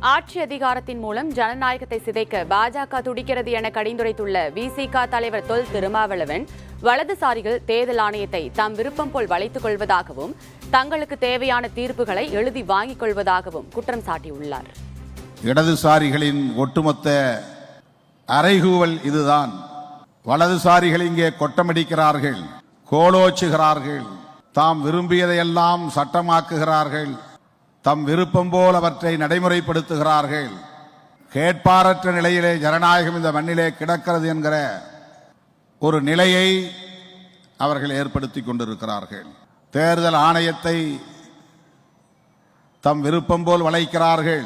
ஆட்சி அதிகாரத்தின் மூலம் ஜனநாயகத்தை சிதைக்க பாஜக துடிக்கிறது என கடிந்துரைத்துள்ள விசிக தலைவர் தொல் திருமாவளவன் வலதுசாரிகள் தேர்தல் ஆணையத்தை தம் விருப்பம் போல் வளைத்துக் கொள்வதாகவும் தங்களுக்கு தேவையான தீர்ப்புகளை எழுதி வாங்கிக் கொள்வதாகவும் குற்றம் சாட்டியுள்ளார். இடதுசாரிகளின் ஒட்டுமொத்த அறைகூவல் இதுதான். வலதுசாரிகள் இங்கே கொட்டமடிக்கிறார்கள் கோலோச்சுகிறார்கள் தாம் விரும்பியதையெல்லாம் சட்டமாக்குகிறார்கள் தம் விருப்பம் போல் அவற்றை நடைமுறைப்படுத்துகிறார்கள். கேட்பாரற்ற நிலையிலே ஜனநாயகம் இந்த மண்ணிலே கிடக்கிறது என்கிற ஒரு நிலையை அவர்கள் ஏற்படுத்தி கொண்டிருக்கிறார்கள். தேர்தல் ஆணையத்தை தம் விருப்பம் போல் வளைக்கிறார்கள்.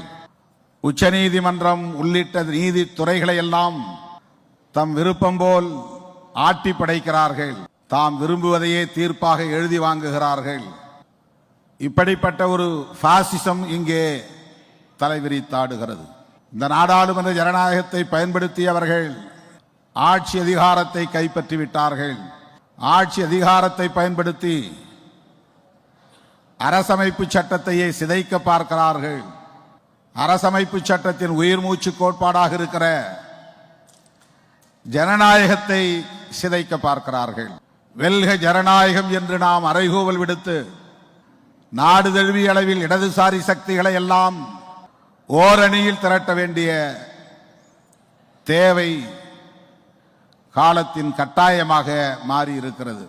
உச்சநீதிமன்றம் உள்ளிட்ட நீதித்துறைகளை எல்லாம் தம் விருப்பம் போல் ஆட்டி படைக்கிறார்கள் தாம் விரும்புவதையே தீர்ப்பாக எழுதி வாங்குகிறார்கள். இப்படிப்பட்ட ஒரு பாசிசம் இங்கே தலைவிரித்தாடுகிறது. இந்த நாடாளுமன்ற ஜனநாயகத்தை பயன்படுத்தி அவர்கள் ஆட்சி அதிகாரத்தை கைப்பற்றி விட்டார்கள். ஆட்சி அதிகாரத்தை பயன்படுத்தி அரசமைப்பு சட்டத்தையே சிதைக்க பார்க்கிறார்கள். அரசமைப்பு சட்டத்தின் உயிர் மூச்சு கோட்பாடாக இருக்கிற ஜனநாயகத்தை சிதைக்க பார்க்கிறார்கள். வெல்க ஜனநாயகம் என்று நாம் அறைகூவல் விடுத்து நாடு தழுவிய அளவில் இடதுசாரி சக்திகளை எல்லாம் ஓரணியில் திரட்ட வேண்டிய தேவை காலத்தின் கட்டாயமாக மாறியிருக்கிறது.